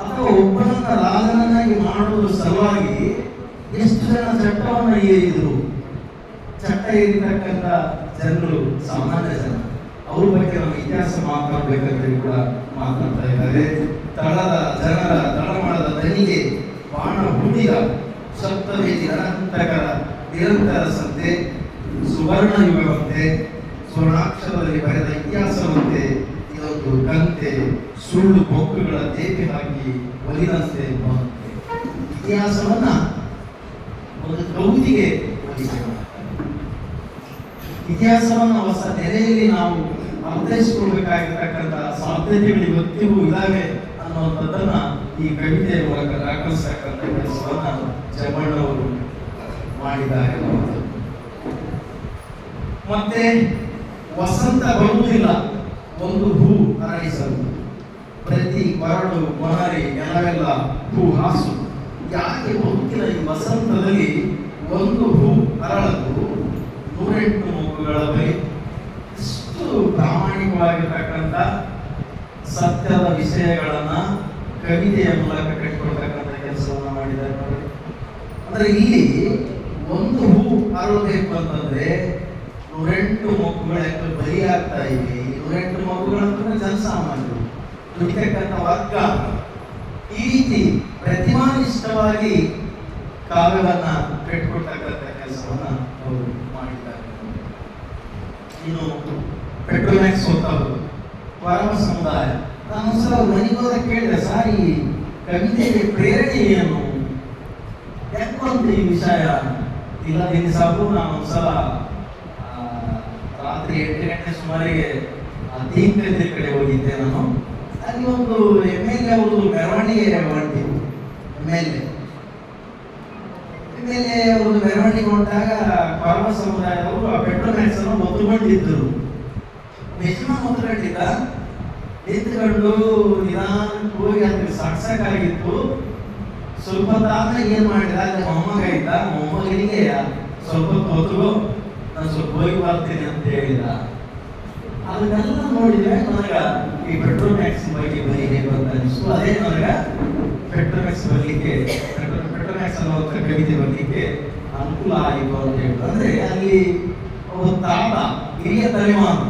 ಅಥವಾ ಒಬ್ಬನನ್ನ ರಾಜನನ್ನಾಗಿ ಮಾಡುವುದರ ಸಲುವಾಗಿ ಎಷ್ಟು ಜನ ಚಟ್ಟವನ್ನು ಏರಿದ್ರು ಚಟ್ಟ ಏರಿತಕ್ಕಂಥ ಜನರು ಸಾಮಾನ್ಯ ಜನ. ಅವ್ರ ಬಗ್ಗೆ ಇತಿಹಾಸ ಹೇಳಿ ಕೂಡ ಮಾತನಾಡ್ತಾ ಇದ್ದಾರೆ ತಳದ ಜನರ ತಳಮಳದ ದನಿಗೆ ಬಾಣ ಹುಡಿದ ಸಪ್ತವೇದಿ ಅನಂತಕರ ನಿರಂತರ ಸಂತೆ ಸುವರ್ಣ ಯುಗವಂತೆ ಸ್ವರ್ಣಾಕ್ಷರದಲ್ಲಿ ಬರೆದ ಇತಿಹಾಸವಂತೆ ಇದೊಂದು ಕಂತೆ ಸುಳ್ಳು ಬೊಕ್ಕುಗಳ ಹಾಕಿ ಒಲಿದಂತೆ ಬರುತ್ತೆ. ಇತಿಹಾಸವನ್ನ ಒಂದು ಕೌದಿಗೆ ಇತಿಹಾಸವನ್ನು. ಹೊಸ ನೆಲೆಯಲ್ಲಿ ನಾವು ಅರ್ಥೈಸಿಕೊಳ್ಬೇಕಾಗಿರ್ತಕ್ಕಂಥ ಸಾಧ್ಯತೆಗಳು ಇವತ್ತಿಗೂ ಇದಾವೆ ಅನ್ನುವಂಥದ್ದನ್ನ ಈ ಕವಿತೆಯ ಮೂಲಕ ದಾಖಲಿಸ್ತಕ್ಕಂಥ ಕೆಲಸವನ್ನ ಜಮಣ್ಣವರು ಮಾಡಿದ್ದಾರೆ. ಮತ್ತೆ ವಸಂತ ಬರುವುದಿಲ್ಲ, ಒಂದು ಹೂ ಅರಳಿಸಲು ಪ್ರತಿ ಮರಳು, ಮಹರಿ, ನೆಲವೆಲ್ಲ ಹೂ ಹಾಸು ಯಾಕೆ ಗೊತ್ತಿಲ್ಲ ಈ ವಸಂತದಲ್ಲಿ ಒಂದು ಹೂ ಅರಳಲು ನೂರೆಂಟು ಮೂಗುಗಳ ಬಳಿ ಇಷ್ಟು ಪ್ರಾಮಾಣಿಕವಾಗಿರ್ತಕ್ಕಂಥ ಸತ್ಯದ ವಿಷಯಗಳನ್ನ ಕವಿತೆಯ ಮೂಲಕ ಕಟ್ಟಿಕೊಳ್ತಕ್ಕಂಥ ಕೆಲಸವನ್ನು ಮಾಡಿದ್ದಾರೆ ಅಂದ್ರೆ ಇಲ್ಲಿ ಒಂದು ಹೂ ಆರೋಗ್ಯಕ್ಕೆ ಅಂತಂದ್ರೆ ನೂರೆಂಟು ಮಕ್ಕಳು ಆಗ್ತಾ ಇವೆ, ನೂರೆಂಟು ಮಕ್ಕಳು ಜನಸಾಮಾನ್ಯರು ದುಡಿತಕ್ಕಂಥ ವರ್ಗ. ಈ ರೀತಿ ಪ್ರತಿಮಾನಿಷ್ಠವಾಗಿ ಕಾವ್ಯವನ್ನ ಕಟ್ಟಿಕೊಡ್ತಕ್ಕಂಥ ಕೆಲಸವನ್ನ ಅವರು ಮಾಡಿದ್ದಾರೆ. ಇನ್ನು ಪೆಟ್ರೋಮ್ಯಾಕ್ಸ್ ಸೋತವರು. ಪರಮ ಸಮುದಾಯ. ನಾನು ಸಲ ಮನೆಗೆ ಹೋದಾಗ ಕೇಳಿದೆ, ಸಾರಿ, ಕವಿತೆಗೆ ಪ್ರೇರಣೆ ಏನು? ಯಾಕೊಂದು ಈ ವಿಷಯ ಇಲ್ಲ ಸಾಕು, ನಾನು ಒಂದ್ಸಲ ರಾತ್ರಿ ಎಂಟು ಗಂಟೆ ಸುಮಾರಿಗೆ ದೀಪದ ಕಡೆ ಹೋಗಿದ್ದೆ ನಾನು. ಅಲ್ಲಿ ಒಂದು ಎಂ ಎಲ್ ಎ ಅವರು ಮೆರವಣಿಗೆ ಹೊರಟಿದ್ರು M L A. M L A ಒಂದು ಮೆರವಣಿಗೆ ಪರಮ ಸಮುದಾಯದವರು ಆ ಪೆಟ್ರೋಮ್ಯಾಕ್ಸ್ ಅನ್ನು ಒತ್ತುಕೊಂಡಿದ್ದರು ಯಜಮಾನ್ ಒತ್ತುಕೊಂಡಿದ್ದ ನಿಂತ್ಕೊಂಡು ನಿಧಾನಕ್ಕೆ ಹೋಗಿ ಅದಕ್ಕೆ ಸಾಕ್ಸಾಕಾಗಿತ್ತು ಸ್ವಲ್ಪ ತಾತ ಏನ್ ಮಾಡಿದ? ಅಲ್ಲಿ ಮೊಮ್ಮಗ ಇದ್ದ ಮೊಮ್ಮಗನಿಗೆ ಸ್ವಲ್ಪ ಹೊತ್ತು ನಾನು ಸ್ವಲ್ಪ ಹೋಗಿ ಬರ್ತೀನಿ ಅಂತ ಹೇಳಿದ. ಅದನ್ನೆಲ್ಲ ನೋಡಿದ್ರೆ ನನಗ ಈ ಪೆಟ್ರೋಲ್ ಮ್ಯಾಕ್ಸ್ ಬಗ್ಗೆ ಬರೀಬೇಕು ಅಂತ ಅನಿಸ್ತು ಅದೇ ನನಗ ಬರ್ಲಿಕ್ಕೆ ಪೆಟ್ರೋಲ್ ಟ್ಯಾಕ್ಸ್ ಅನ್ನೋ ಕವಿತೆ ಬರ್ಲಿಕ್ಕೆ ಅನುಕೂಲ ಆಯಿತು ಅಂತ ಹೇಳಿ ಅಂದ್ರೆ ಅಲ್ಲಿ ಒಬ್ಬ ತಾತ, ಹಿರಿಯ ತಲೆಮಾನು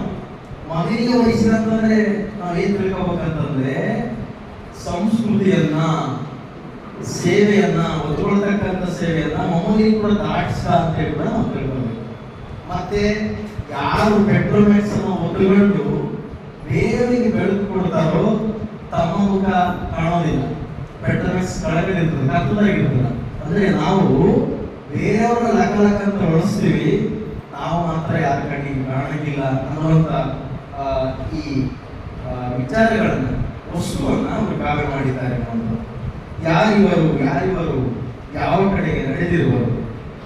ಮಗನಿಗೆ ವಹಿಸಿದಂತಂದ್ರೆ ನಾವು ಏನ್ ತಿಳ್ಕೊಬೇಕಂತಂದ್ರೆ ಸಂಸ್ಕೃತಿಯನ್ನ, ಸೇವೆಯನ್ನ ಒತ್ಕೊಳ್ತಕ್ಕಂಥ ಸೇವೆಯನ್ನ ಮೊಮ್ಮಲಿಗೆ ಕೂಡ ದಾಟಿಸ್ತಾ ಅಂತ ಹೇಳಿ ಕೂಡ ನಾವು ತಿಳ್ಕೊಬೇಕು. ಮತ್ತೆ ಯಾರು ಪೆಟ್ರೋಮ್ಯಾಕ್ಸ್ ಅನ್ನು ಬೇರೆಯವರಿಗೆ ಬೆಳಕು ಕೊಡ್ತಾರೋ ತಮ್ಮ ಮುಖ ಕಾಣೋದಿಲ್ಲ. ಪೆಟ್ರೋಮ್ಯಾಕ್ಸ್ ಕೆಳಗಡೆ ಕತ್ತಲಾಗಿರ್ತದೆ. ಅಂದ್ರೆ ನಾವು ಬೇರೆಯವರ ಲಕ ಲಕ ಅಂತ ಬಳಸ್ತೀವಿ ನಾವು ಮಾತ್ರ ಯಾರ ಕಣ್ಣಿಗೆ ಕಾಣಂಗಿಲ್ಲ ಅನ್ನುವಂಥ ಈ ವಿಚಾರಗಳನ್ನು ವಸ್ತುವನ್ನು ಅವರು ಕಾವ್ಯ ಮಾಡಿದ್ದಾರೆ ಅನ್ನೋದು. ಯಾರಿವರು ಯಾರಿವರು, ಯಾವ ಕಡೆಗೆ ನಡೆದಿರುವರು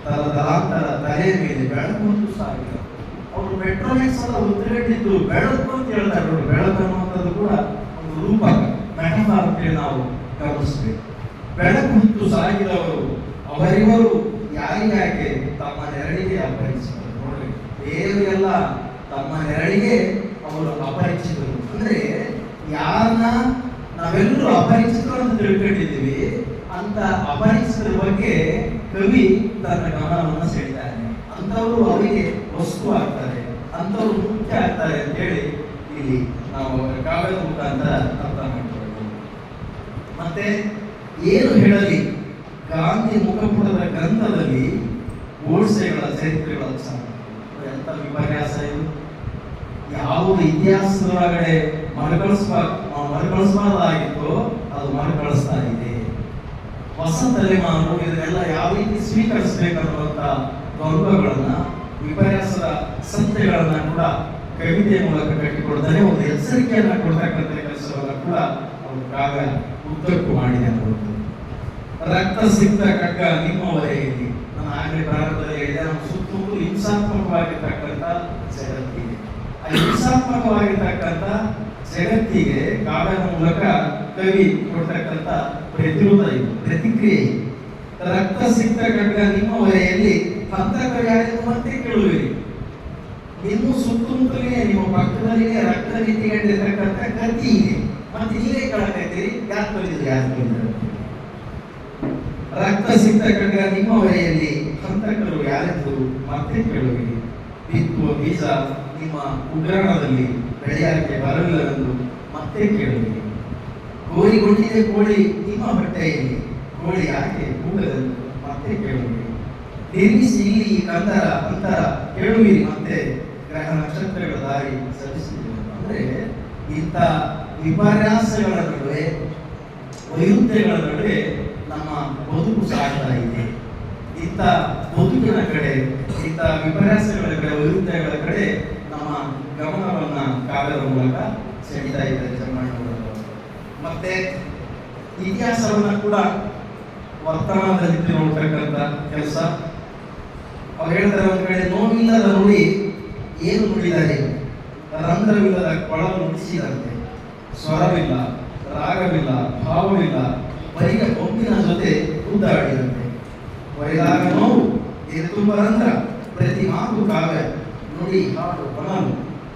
ತಲ ತಲಾಂತರ ತಲೆಯ ಮೇಲೆ ಬೆಳಕು ಸಾಗಿದ ಅವರು ಪೆಟ್ರೋಮ್ಯಾಕ್ಸ್ ಎಲ್ಲ ಉದ್ರಗಟ್ಟಿದ್ದು ಬೆಳಕು ಅಂತ ಹೇಳ್ತಾರೆ. ನೋಡಿ, ಬೆಳಕು ಅನ್ನುವಂಥದ್ದು ಕೂಡ ಒಂದು ರೂಪ. ಮೆಟಫಾರ್ ನಾವು ಗಮನಿಸಬೇಕು. ಬೆಳಕು ಹೊತ್ತು ಸಾಗಿದವರು ಅವರಿವರು ಯಾರಿಗಾಗೆ ತಮ್ಮ ನೆರಳಿಗೆ ಅಪರಿಚಿತರು ನೋಡ್ರಿ ಬೇರೆಯವರೆಲ್ಲ ತಮ್ಮ ನೆರಳಿಗೆ ಅವರು ಅಪರಿಚಿತರು ಅಂದ್ರೆ ಯಾರನ್ನ ನಾವೆಲ್ಲರೂ ಅಪರಿಚಿತರು ಅಂತ ತಿಳ್ಕೊಂಡಿದ್ದೀವಿ, ಅಂತ ಅಪರಿಚಿತರ ಬಗ್ಗೆ ಕವಿ ತನ್ನ ಗಮನವನ್ನು ಸೆಳಿದ್ದಾರೆ ಅಂತವರು ಅವರಿಗೆ ವಸ್ತು ಆಗ್ತಾರೆ ಅಂತವರು ಮುಖ್ಯ ಆಗ್ತಾರೆ ಅಂತ ಹೇಳಿ ಇಲ್ಲಿ ನಾವು ಕಾವ್ಯದ ಮುಖಾಂತರ ಅರ್ಥ ಮಾಡ್ಕೊಳ್ಬೋದು. ಮತ್ತೆ ಏನು ಹೇಳಲಿ? ಗಾಂಧಿ ಮುಖಪುಟದ ಗ್ರಂಥದಲ್ಲಿ ಗೋಡ್ಸೆಗಳ ಚರಿತ್ರೆಗಳ ಎಂತ ವಿಪರ್ಯಾಸ ಇದು? ಯಾವುದು ಇತಿಹಾಸದೊಳಗಡೆ ಮರುಕಳಿಸುವ, ಮರುಕಳಿಸಬಾರ್ದಾಗಿತ್ತು ಅದು ಮರುಕಳಿಸ್ತಾ ಇದೆ. ಹೊಸ ತಲೆಮಾರು ಇದನ್ನೆಲ್ಲ ಯಾವ ರೀತಿ ಸ್ವೀಕರಿಸಬೇಕನ್ನುವಂತ ದ್ವಂದ್ವಗಳನ್ನ ವಿಪರ್ಯಾಸದ ಸಂತೆಗಳನ್ನ ಕೂಡ ಕವಿತೆಯ ಮೂಲಕ ಕಟ್ಟಿಕೊಡ್ತಾನೆ, ಒಂದು ಎಚ್ಚರಿಕೆಯನ್ನ ಕೊಡ್ತಕ್ಕಂಥ ಕೆಲಸವನ್ನ ಕೂಡ ಅವರು ಕಾಗ ಉದ್ದಕ್ಕೂ ಮಾಡಿದೆ ಅನ್ನುವಂಥದ್ದು ರಕ್ತ ಸಿಕ್ತ ಕಗ್ಗ ನಿಮ್ಮ ವಲಯದಲ್ಲಿ. ನಾನು ಆಗಲೇ ಭಾರತದಲ್ಲಿ ಹೇಳಿದೆ, ನಮ್ಮ ಸುತ್ತಮುತ್ತಲು ಹಿಂಸಾತ್ಮಕವಾಗಿರ್ತಕ್ಕಂಥ ಜಗತ್ತಿಗೆ ಆ ಹಿಂಸಾತ್ಮಕವಾಗಿರ್ತಕ್ಕಂಥ ಜಗತ್ತಿಗೆ ಕಾವ್ಯದ ಮೂಲಕ ಕವಿ ಕೊಡ್ತಕ್ಕಂಥ ಪ್ರತಿರೋಧ ಇದು, ಪ್ರತಿಕ್ರಿಯೆ. ರಕ್ತ ಸಿಕ್ತ ಖಡ್ಗ ನಿಮ್ಮ ಹೊರೆಯಲ್ಲಿ ಹಂತಕ ಮತ್ತೆ ಕೇಳುವಿರಿ. ನಿಮ್ಮ ಸುತ್ತಮುತ್ತಲಿಗೆ ನಿಮ್ಮ ಪಕ್ಕದಲ್ಲಿಗೆ ರಕ್ತ ನಿಂತಿಕೊಂಡಿರ್ತಕ್ಕಂಥ ಗತಿ ಇದೆ. ಮತ್ತೆ ನೀವೇ ಕಳಕೈತೀರಿ ಯಾರು ಬಂದಿದ್ರು ಬಂದಿದ್ರು ರಕ್ತ ಸಿಕ್ತ ನಿಮ್ಮ ಹೊರೆಯಲ್ಲಿ ಹಂತಕರು ಯಾರೆಂದು ಮತ್ತೆ ಕೇಳುವಿರಿ. ಬಿತ್ತುವ ಬೀಜ ನಿಮ್ಮ ಉಗ್ರಾಣದಲ್ಲಿ ಬರಲಿಲ್ಲ ಎಂದು ಮತ್ತೆ ಕೇಳಿದೆ. ಕೋಳಿ ಗುಂಡಿಗೆ ಕೋಳಿ, ನಿಮ್ಮ ಹೊಟ್ಟೆಯಲ್ಲಿ ಕೋಳಿ ಯಾಕೆ ಕೂಗಲೆಂದು ಮತ್ತೆ ಕೇಳುವಿರಿ ನಿರ್ಮಿಸಿ ಇಲ್ಲಿ ಕಂದರ, ಅಂತರ ಕೇಳುವಿರಿ ಮತ್ತೆ ಗ್ರಹ ನಕ್ಷತ್ರಗಳ ದಾರಿ ಸಲ್ಲಿಸಿದ್ದೀರಿ ಅಂದ್ರೆ ಇಂಥ ವಿಪರ್ಯಾಸಗಳ ನಡುವೆ, ವೈರುಧ್ಯಗಳ ನಡುವೆ ನಮ್ಮ ಬದುಕು ಸಾಗ್ತಾ ಇದೆ. ಇಂಥ ಬದುಕಿನ ಕಡೆ, ಇಂಥ ವಿಪರ್ಯಾಸಗಳ ಕಡೆ, ವೈರುಧ್ಯಗಳ ಕಡೆ ಗಮನವನ್ನ ಕಾವ್ಯದ ಮೂಲಕ ಸೆಳೀತಾ ಇದ್ದಾರೆ ಚನ್ನಣ್ಣವರು ಮತ್ತೆ ಇತಿಹಾಸವನ್ನ ಕೂಡ ವರ್ತಮಾನದಲ್ಲಿ ನೋಡ್ತಕ್ಕಂಥ ಕೆಲಸ. ಅವ್ರು ಹೇಳ್ತಾರೆ ಒಂದು ಕಡೆ, ನೋವಿಲ್ಲದ ನುಡಿ ಏನು ನುಡಿದರೆ? ರಂಧ್ರವಿಲ್ಲದ ಕೊಳ ನುಡಿಸಿದಂತೆ. ಸ್ವರವಿಲ್ಲ, ರಾಗವಿಲ್ಲ, ಭಾವವಿಲ್ಲ ಬರಿಗ ಕೊಂಬಿನ ಜೊತೆ ಉದ್ದಾಡಿದಂತೆ. ಒರೆದಾಗ ನೋವು ಇದು ತುಂಬ ರಂಧ್ರ, ಪ್ರತಿ ಮಾತು ಕಾವ್ಯ ನುಡಿ, ಹಾಡು ಕೊಳಲು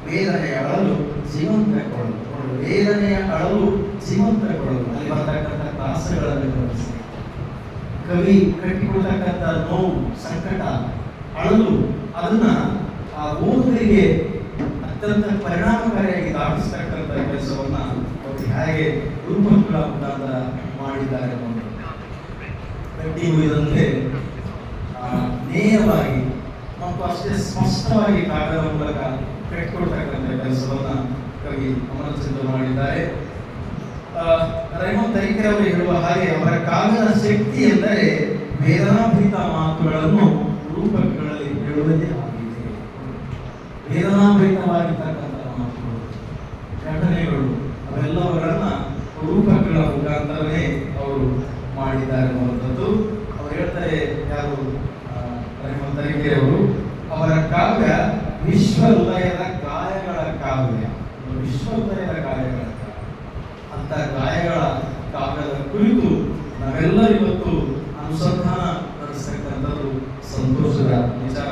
ವೇದನೆಯ ಅಳಲು ಜೀವಂತ ಅವಳು ವೇದನೆಯ ಅಳಲು ಜೀವಂತ ಅಲ್ಲಿ ಬರ್ತಕ್ಕಂಥ ದಾಸಗಳನ್ನು ಗಮನಿಸಿ ಕವಿ ಕಟ್ಟಿಕೊಳ್ತಕ್ಕಂಥ ನೋವು, ಸಂಕಟ, ಅಳಲು, ಅದನ್ನ ಆ ಓದುಗರಿಗೆ ಅತ್ಯಂತ ಪರಿಣಾಮಕಾರಿಯಾಗಿ ದಾಟಿಸ್ತಕ್ಕಂಥ ಕೆಲಸವನ್ನ ಅವರು ಹೇಗೆ ರೂಪಗಳ ಮುಖಾಂತರ ಮಾಡಿದ್ದಾರೆ ಅನ್ನೋದು. ಕಟ್ಟಿ ಉಳಿದಂತೆ ನೇರವಾಗಿ ಮತ್ತು ಅಷ್ಟೇ ಸ್ಪಷ್ಟವಾಗಿ ಕಾಗದ ಮೂಲಕ ಕಟ್ಟಿಕೊಳ್ತಕ್ಕಂಥ ಕೆಲಸವನ್ನು ಕವಿ ಅಮರಚಂದ್ರ ಮಾಡಿದ್ದಾರೆ ರೈಮೋ ತರೀಕೆರೆ ಅವರು ಹೇಳುವ ಹಾಗೆ ಅವರ ಕಾವ್ಯದ ಶಕ್ತಿ ಎಂದರೆ ವೇದನಾಭೀತ ಮಾತುಗಳನ್ನು ರೂಪಕಗಳಲ್ಲಿ ಹೇಳುವುದೇ ಆಗಿದೆ. ವೇದನಾಭರಿತವಾಗಿರ್ತಕ್ಕಂಥ ಮಾತುಗಳು, ಘಟನೆಗಳು, ಅವೆಲ್ಲವರನ್ನ ರೂಪಕಗಳ ಮುಖಾಂತರವೇ ಅವರು ಮಾಡಿದ್ದಾರೆ ಅನ್ನುವಂಥದ್ದು ಅವರು ಹೇಳ್ತಾರೆ ಯಾರು ರೈಮೋ ತೈಕೆ ಅವರು ಅವರ ಕಾವ್ಯ ವಿಶ್ವ ಹೃದಯದ ಗಾಯಗಳ ಕಾವ್ಯ. ವಿಶ್ವದಯದ ಗಾಯಗಳ ಅಂತ ಗಾಯಗಳ ಕಾವ್ಯದ ಕುರಿತು ನಾವೆಲ್ಲ ಇವತ್ತು ಅನುಸಂಧಾನ ನಡೆಸ್ತಕ್ಕಂಥದ್ದು ಸಂತೋಷದ ವಿಚಾರ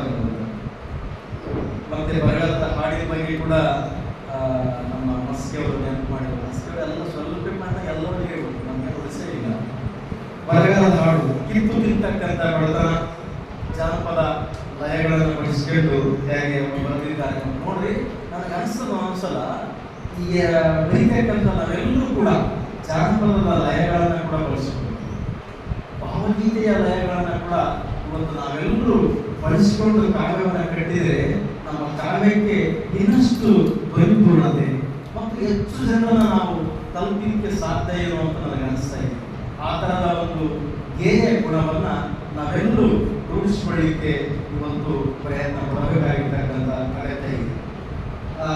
ಮತ್ತೆ ಬರೆದ ಹಾಡಿನ ಬಗ್ಗೆ ಕೂಡ ನಮ್ಮ ಮಸ್ಕೆ ಅವರು ನೆನಪು ಮಾಡಿದ್ರು. ಮಸ್ಕೆ ಎಲ್ಲ ಸ್ವಲ್ಪ ಮಾಡಿದಾಗ ಎಲ್ಲರಿಗೆ ನಮಗೆ ಉಳಿಸೇ ಇಲ್ಲ. ಬರಗಾಲದ ಹಾಡು. ಕಿತ್ತು ತಿಂತಕ್ಕಂಥ ಬಡತನ ಜಾನಪದ ಲಯಗಳನ್ನು ಬಳಸ್ಕೊಂಡು ಹೇಗೆ ಬರೆದಿದ್ದಾರೆ ನೋಡ್ರಿ, ನನಗೆ ಅನಿಸ್ತದ ಒಂದ್ಸಲ ಈಗ ಬರೀತಕ್ಕಂಥ ನಾವೆಲ್ಲರೂ ಕೂಡ ಜಾನಪದದ ಲಯಗಳನ್ನು ಕೂಡ ಬಳಸಿಕೊಂಡು ಭಾವಗೀತೆಯ ಲಯಗಳನ್ನು ಕೂಡ ಇವತ್ತು ನಾವೆಲ್ಲರೂ ಬಳಸಿಕೊಂಡು ಕಾವ್ಯವನ್ನು ಕಟ್ಟಿದರೆ ನಮ್ಮ ಕಾವ್ಯಕ್ಕೆ ಇನ್ನಷ್ಟು ಪರಿಪೂರ್ಣತೆ, ಮತ್ತು ಹೆಚ್ಚು ಜನರನ್ನು ನಾವು ತಲುಪಲಿಕ್ಕೆ ಸಾಧ್ಯ ಏನು ಅಂತ ನನಗೆ ಅನಿಸ್ತಾ ಇದೆ. ಆ ಥರದ ಒಂದು ಗೇಯ ಗುಣವನ್ನ ನಾವೆಲ್ಲರೂ ರೂಢಿಸಿಕೊಳ್ಳಿಕ್ಕೆ ಇವತ್ತು ಪ್ರಯತ್ನ ಪಡಬೇಕಾಗಿರ್ತಕ್ಕಂಥ ಅಗತ್ಯ ಇದೆ. ಆ,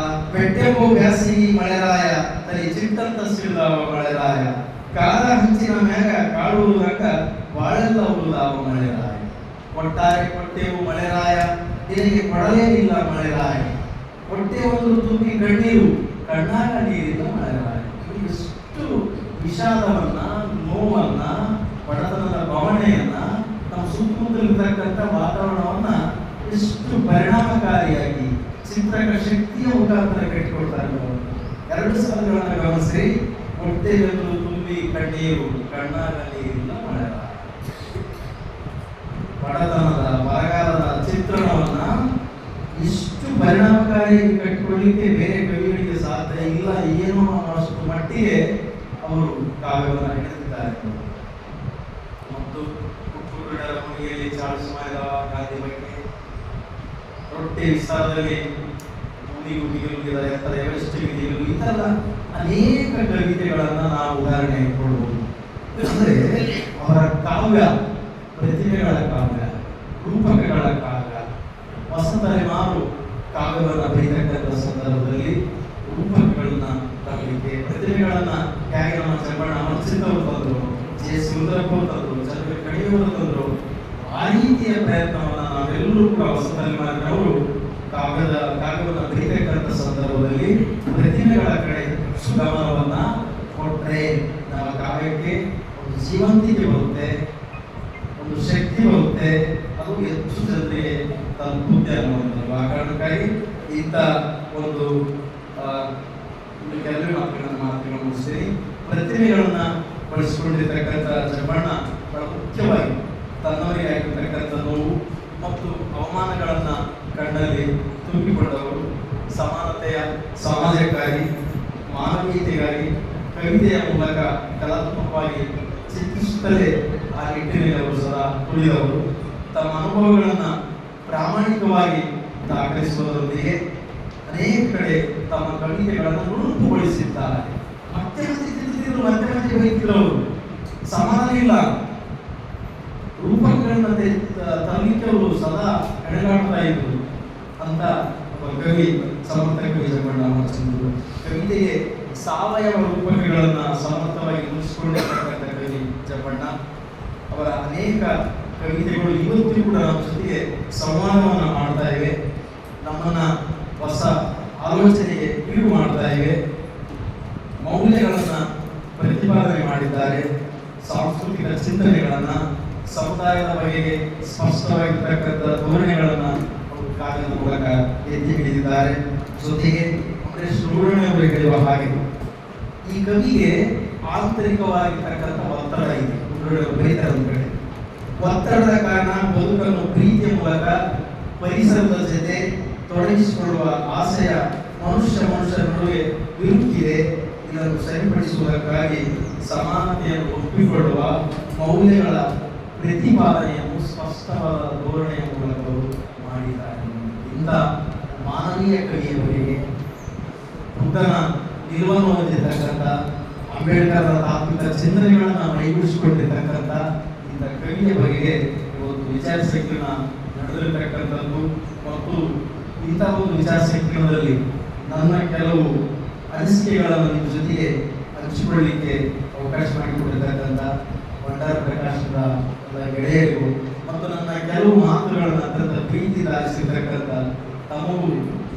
ಬ್ಯಾಸಿ ಮಳೆರಾಯ ತಲೆ ಚಿಂತಂತ ಸಿಡಿದವ ಮಳೆರಾಯ ಕಾಲ ಹಂಚಿನ ಮ್ಯಾಗ ಕಾಡುವುದಕ್ಕ ಬಾಳೆಲ್ಲ ಉಳಿದಾವ ಮಳೆರಾಯ. ಒಟ್ಟಾರೆ ಕೊಟ್ಟೆವು ಮಳೆರಾಯ ನಿನಗೆ ಕೊಡಲೇನಿಲ್ಲ ಮಳೆರಾಯ. ಹೊಟ್ಟೆ ಒಂದು ತುಂಬಿ ಕಣ್ಣೀರು ಕಣ್ಣಾಗ ನೀರಿಲ್ಲ ಮಳೆರಾಯ. ಎಷ್ಟು ವಿಷಾದವನ್ನ ನೋವನ್ನ ಬಡತನದ ಭಾವನೆಯನ್ನ ನಮ್ಮ ಸುತ್ತಮುತ್ತಲಿರ್ತಕ್ಕಂಥ ವಾತಾವರಣವನ್ನ ಎಷ್ಟು ಪರಿಣಾಮಕಾರಿಯಾಗಿ ಚಿಂತಕ ಶಕ್ತಿಯ ಮುಖಾಂತರ ಕಟ್ಟಿಕೊಳ್ತಾರೆ. ಎರಡು ಸಾಲುಗಳನ್ನ ಗಮನಿಸಿ. ಹೊಟ್ಟೆಯನ್ನು ತುಂಬಿ, ಕಣ್ಣೀರು ಕಣ್ಣಾಗ ನೀರಿಲ್ಲ ಮಳೆರಾಯ ಬಡತನದ, ಬರಗಾಲದ ಚಿತ್ರಣವನ್ನ ಇಷ್ಟು ಪರಿಣಾಮಕಾರಿಯಾಗಿ ಕಟ್ಟಿಕೊಳ್ಳಿಕ್ಕೆ ಬೇರೆ ಕವಿಗಳಿಗೆ ಸಾಧ್ಯ ಇಲ್ಲ. ಏನೋ ಅನ್ನೋಷ್ಟು ಮಟ್ಟಿಗೆ ಅವರು ಕಾವ್ಯವನ್ನು ಹೆಣೆದಿದ್ದಾರೆ ಮತ್ತು ಕುಕ್ಕುರುಡರ ಮುನಿಯಲ್ಲಿ ಚಾರ್ಲ್ಸ್ ಮಾಡಿದ ಗಾಂಧಿ ಬಗ್ಗೆ ರೊಟ್ಟಿ ವಿಸ್ತಾರದಲ್ಲಿ ಎತ್ತರ ಎವರೆಸ್ಟ್ ಮಿಗಿಲು ಈ ಥರ ಅನೇಕ ಕವಿತೆಗಳನ್ನ ನಾವು ಉದಾಹರಣೆ ಕೊಡಬಹುದು ಅಂದರೆ ಅವರ ಕಾವ್ಯ জীবন থেকে ತರಲಿಕ್ಕೆ ಅವರು ಸದಾ ಹೆಣಗಾಡ್ತಾ ಇದ್ರು ಅಂತ ಕವಿ ಸಮರ್ಥ ಕವಿ ಜಗಣ್ಣ ಕವಿತೆಗೆ ಸಾವಯವ ರೂಪಕಗಳನ್ನ ಸಮರ್ಥವಾಗಿ ಉಳಿಸಿಕೊಂಡಿರ್ತಕ್ಕಂಥ ಕವಿ ಜಗಣ್ಣ ಅವರ ಅನೇಕ ಕವಿತೆಗಳು ಇವತ್ತಿಗೂ ಕೂಡ ನಮ್ಮ ಜೊತೆಗೆ ಸಂವಾದವನ್ನು ಮಾಡ್ತಾ ಇವೆ. ನಮ್ಮನ್ನ ಹೊಸ ಆಲೋಚನೆಗೆ ಇಳು ಮಾಡ್ತಾ ಇವೆ ಮೌಲ್ಯಗಳನ್ನ ಪ್ರತಿಪಾದನೆ ಮಾಡಿದ್ದಾರೆ ಸಾಂಸ್ಕೃತಿಕ ಚಿಂತನೆಗಳನ್ನ ಸಮುದಾಯದ ಬಗೆಗೆ ಸ್ಪಷ್ಟವಾಗಿರ್ತಕ್ಕಂಥ ಧೋರಣೆಗಳನ್ನು ಅವರು ಕಾಗದ ಮೂಲಕ ಎತ್ತಿ ಹಿಡಿದಿದ್ದಾರೆ. ಜೊತೆಗೆ ಅವರು ಹೇಳುವ ಹಾಗೆ ಈ ಕವಿಗೆ ಆಂತರಿಕವಾಗಿರ್ತಕ್ಕಂಥ ಒತ್ತಡ ಇದೆ. ಬರೀತಾರೆ ಒಂದು ಕಡೆ. ಒತ್ತಡದ ಕಾರಣ ಬದುಕನ್ನು ಪ್ರೀತಿಯ ಮೂಲಕ ಪರಿಸರದ ಜೊತೆ ತೊಡಗಿಸಿಕೊಳ್ಳುವ ಆಸೆಯ ಮನುಷ್ಯ ಮನುಷ್ಯರ ನಡುವೆ ಇರುತ್ತಿದೆ ಇದನ್ನು ಸರಿಪಡಿಸುವುದಕ್ಕಾಗಿ ಸಮಾನತೆಯನ್ನು ಒಪ್ಪಿಕೊಳ್ಳುವ ಮೌಲ್ಯಗಳ ಪ್ರತಿಪಾದನೆಯನ್ನು ಸ್ಪಷ್ಟವಾದ ಧೋರಣೆಯ ಮೂಲಕ ಅವರು ಮಾಡಿದ್ದಾರೆ. ಇಂಥ ಮಾನವೀಯ ಕವಿಯವರಿಗೆ ಬುದ್ಧನ ನಿರ್ವಹಣೆ ಹೊಂದಿರತಕ್ಕಂಥ ಅಂಬೇಡ್ಕರ್ ತಾತ್ವಿಕ ಚಿಂತನೆಗಳನ್ನು ಮೈಗೂಡಿಸಿಕೊಂಡಿರ್ತಕ್ಕಂಥ ಇಂಥ ಕವಿಯ ಬಗೆಗೆ ಒಂದು ವಿಚಾರ ಸಂಕಿರಣ ನಡೆದಿರತಕ್ಕಂಥದ್ದು. ಮತ್ತು ಇಂಥ ಒಂದು ವಿಚಾರ ಸಂಕಿರಣದಲ್ಲಿ ನನ್ನ ಕೆಲವು ಅನಿಸಿಕೆಗಳನ್ನು ನಿಮ್ಮ ಜೊತೆಗೆ ಹಂಚಿಕೊಳ್ಳಲಿಕ್ಕೆ ಅವಕಾಶ ಮಾಡಿಕೊಟ್ಟಿರ್ತಕ್ಕಂಥ ಭಂಡಾರ ಪ್ರಕಾಶದ ಗೆಳೆಯರು ಕೆಲವು ಮಾತುಗಳನ್ನು ಅತ್ಯಂತ ಪ್ರೀತಿ ರಾಜಿಸಿರ್ತಕ್ಕಂಥ ತಮಗೂ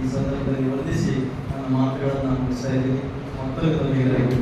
ಈ ಸಂದರ್ಭದಲ್ಲಿ ವಂದಿಸಿ ನನ್ನ ಮಾತುಗಳನ್ನು ಮುಗಿಸ್ತಾ ಇದ್ದೀನಿ. ಎಲ್ಲರಿಗೂ